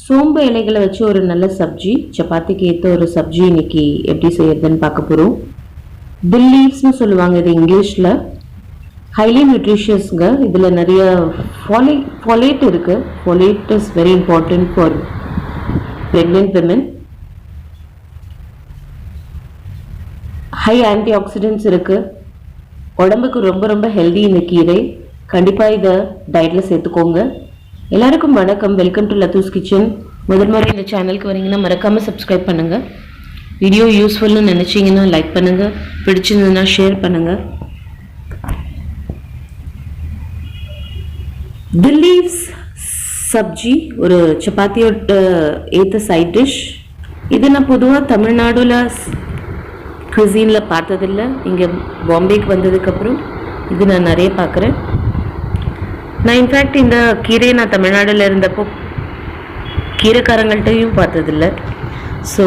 சோம்பு இலைகளை வச்சு ஒரு நல்ல சப்ஜி சப்பாத்திக்கு ஏற்ற ஒரு சப்ஜி இன்னைக்கு எப்படி செய்யறதுன்னு பார்க்க போகிறோம் பில் லீவ்ஸ்னு சொல்லுவாங்க இது இங்கிலீஷில். ஹைலி நியூட்ரிஷியஸ்ங்க இதில் நிறைய ஃபாலே ஃபாலேட் இருக்குது folate is very important for pregnant women high antioxidants இருக்குது உடம்புக்கு ரொம்ப ரொம்ப ஹெல்தி இந்த கீரை கண்டிப்பாக இதை டயட்டில் சேர்த்துக்கோங்க. எல்லாருக்கும் வணக்கம். வெல்கம் டு லத்தூஸ் கிச்சன் முதல் முறை இந்த சேனலுக்கு வரீங்கன்னா மறக்காமல் சப்ஸ்கிரைப் பண்ணுங்கள் வீடியோ யூஸ்ஃபுல்னு நினச்சிங்கன்னா லைக் பண்ணுங்கள் பிடிச்சிருந்ததுன்னா ஷேர் பண்ணுங்கள் தி லீவ்ஸ் சப்ஜி ஒரு சப்பாத்தியோட ஏற்ற சைட் டிஷ் இது நான் பொதுவாக தமிழ்நாடுல குசினில் பார்த்ததில்ல. இங்கே பாம்பேக்கு வந்ததுக்கப்புறம் இது நான் நிறைய பார்க்குறேன். நான் இன்ஃபேக்ட் இந்த கீரையை நான் தமிழ்நாடில் இருந்தப்போ கீரைக்காரங்கள்ட்டையும் பார்த்ததில்ல. ஸோ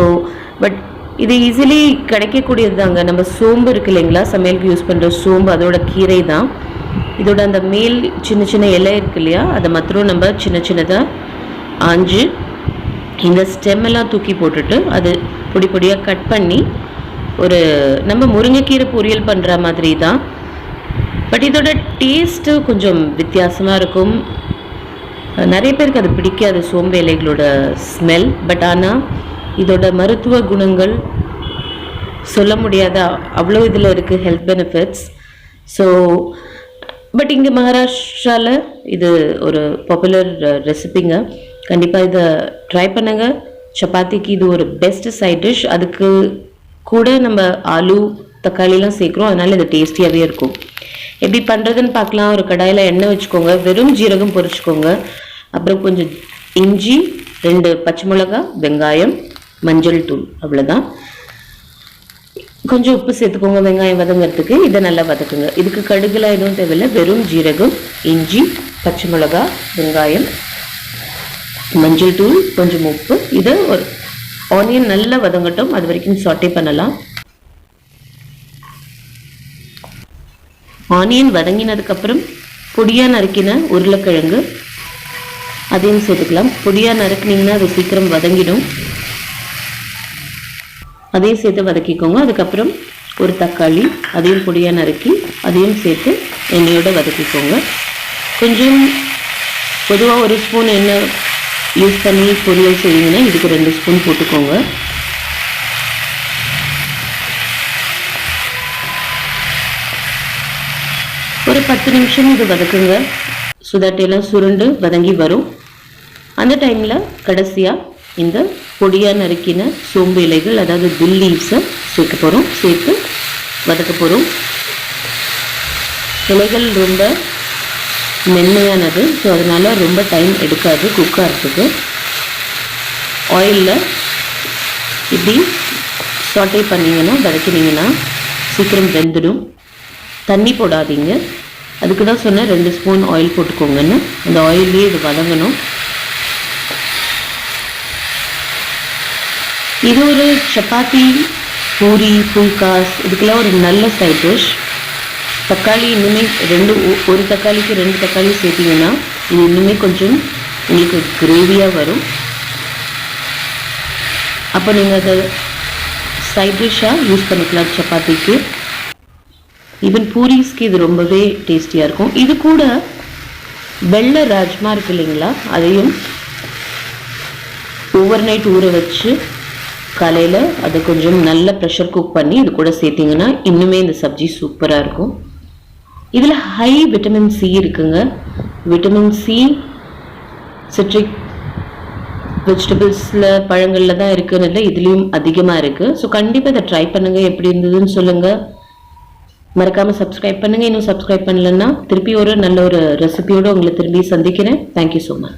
பட் இது ஈஸிலி கிடைக்கக்கூடியது தாங்க நம்ம சோம்பு இருக்கு இல்லைங்களா? சமையலுக்கு யூஸ் பண்ணுற சோம்பு அதோட கீரை தான். இதோட அந்த மேல் சின்ன சின்ன இலை இருக்கு இல்லையா? அதை மாத்திரம் நம்ம சின்ன சின்னதாக ஆஞ்சு இந்த ஸ்டெம் எல்லாம் தூக்கி போட்டுட்டு அது பொடி பொடியாக கட் பண்ணி ஒரு நம்ம முருங்கைக்கீரை பொரியல் பண்ணுற மாதிரி தான் பட் இதோட டேஸ்ட்டு கொஞ்சம் வித்தியாசமாக இருக்கும். நிறைய பேருக்கு அது பிடிக்காது சோம்பேலைகளோட ஸ்மெல் பட் ஆனால் இதோட மருத்துவ குணங்கள் சொல்ல முடியாத அவ்வளோ இதில் இருக்குது ஹெல்த் பெனிஃபிட்ஸ் ஸோ பட் இங்கே மகாராஷ்டிராவில் இது ஒரு பாப்புலர் ரெசிபிங்க கண்டிப்பாக இதை ட்ரை பண்ணுங்க. சப்பாத்திக்கு இது ஒரு பெஸ்ட் சைட் டிஷ் அதுக்கு கூட நம்ம ஆலு தக்காளிலாம் சேர்க்குறோம். அதனால இது டேஸ்டியாகவே இருக்கும். எப்படி பண்ணுறதுன்னு பார்க்கலாம். ஒரு கடாயில் எண்ணெய் வச்சுக்கோங்க. வெறும் ஜீரகம் பொரிச்சுக்கோங்க. அப்புறம் கொஞ்சம் இஞ்சி ரெண்டு பச்சை மிளகா வெங்காயம் மஞ்சள் தூள். அவ்வளோதான் கொஞ்சம் உப்பு சேர்த்துக்கோங்க வெங்காயம் வதங்கிறதுக்கு. இதை நல்லா வதக்குங்க. இதுக்கு கடுகுலாம் எதுவும் தேவையில்லை. வெறும் ஜீரகம் இஞ்சி பச்சை மிளகா வெங்காயம் மஞ்சள் தூள் கொஞ்சம் உப்பு. இதை ஒரு ஆனியன் நல்லா வதங்கட்டும். அது வரைக்கும் சாட்டே பண்ணலாம். ஆனியன் வதங்கினதுக்கப்புறம் பொடியாக நறுக்கின உருளைக்கிழங்கு. அதையும் சேர்த்துக்கலாம். பொடியாக நறுக்குனீங்கன்னா அது சீக்கிரம் வதங்கிடும். அதையும் சேர்த்து வதக்கிக்கோங்க. அதுக்கப்புறம் ஒரு தக்காளி அதையும் பொடியாக நறுக்கி அதையும் சேர்த்து எண்ணெயோட வதக்கிக்கோங்க. கொஞ்சம் பொதுவாக ஒரு ஸ்பூன் எண்ணெய் யூஸ் பண்ணி பொரியல் செய்வீங்கன்னா இதுக்கு ரெண்டு ஸ்பூன் போட்டுக்கோங்க. ஒரு பத்து நிமிஷம் இது வதக்குங்க. சுதாட்டையெல்லாம் சுருண்டு வதங்கி வரும். அந்த டைமில் கடைசியாக இந்த பொடியாக நறுக்கின சோம்பு இலைகள் அதாவது பில் லீவ்ஸை சேர்க்க போகிறோம் சேர்த்து வதக்க போகிறோம் இலைகள் ரொம்ப மென்மையானது ஸோ அதனால் ரொம்ப டைம் எடுக்காது குக் ஆகிறதுக்கு ஆயிலில் இப்படி சாட்டே பண்ணிங்கன்னா வதக்கினீங்கன்னா சீக்கிரம் வெந்துடும். தண்ணி போடாதீங்க. அதுக்கு தான் சொன்னேன் ரெண்டு ஸ்பூன் ஆயில் போட்டுக்கோங்கன்னு. அந்த ஆயிலே இது வதங்கணும். இது ஒரு சப்பாத்தி பூரி புல்காஸ் இதுக்கெல்லாம் ஒரு நல்ல சைட் டிஷ் தக்காளி இன்னுமே ரெண்டு ஒரு தக்காளிக்கு ரெண்டு தக்காளி சேர்த்தீங்கன்னா இது இன்னுமே கொஞ்சம் உங்களுக்கு கிரேவியாக வரும். அப்போ நீங்கள் அதை சைட் டிஷ்ஷாக யூஸ் பண்ணிக்கலாம் சப்பாத்திக்கு. ஈவன் பூரிஸ்க்கு இது ரொம்பவே டேஸ்டியாக இருக்கும். இது கூட வெள்ளை ராஜ்மா இருக்கு இல்லைங்களா? அதையும் ஓவர் நைட் ஊற வச்சு காலையில் அதை கொஞ்சம் நல்ல ப்ரெஷர் குக் பண்ணி இது கூட சேர்த்திங்கன்னா இன்னுமே இந்த சப்ஜி சூப்பராக இருக்கும். இதில் ஹை விட்டமின் சி இருக்குங்க. விட்டமின் சி சிட்ரிக் வெஜிடபிள்ஸில் பழங்களில் தான் இருக்குன்னு இல்லை இதுலேயும் அதிகமாக இருக்குது ஸோ கண்டிப்பாக இதை ட்ரை பண்ணுங்கள் எப்படி இருந்ததுன்னு சொல்லுங்கள் மறக்காமல் சப்ஸ்கிரைப் பண்ணுங்கள் இன்னும் சப்ஸ்கிரைப் பண்ணலன்னா திருப்பி ஒரு நல்ல ஒரு ரெசிபியோடு உங்களை திரும்பி சந்திக்கிறேன். Thank you so much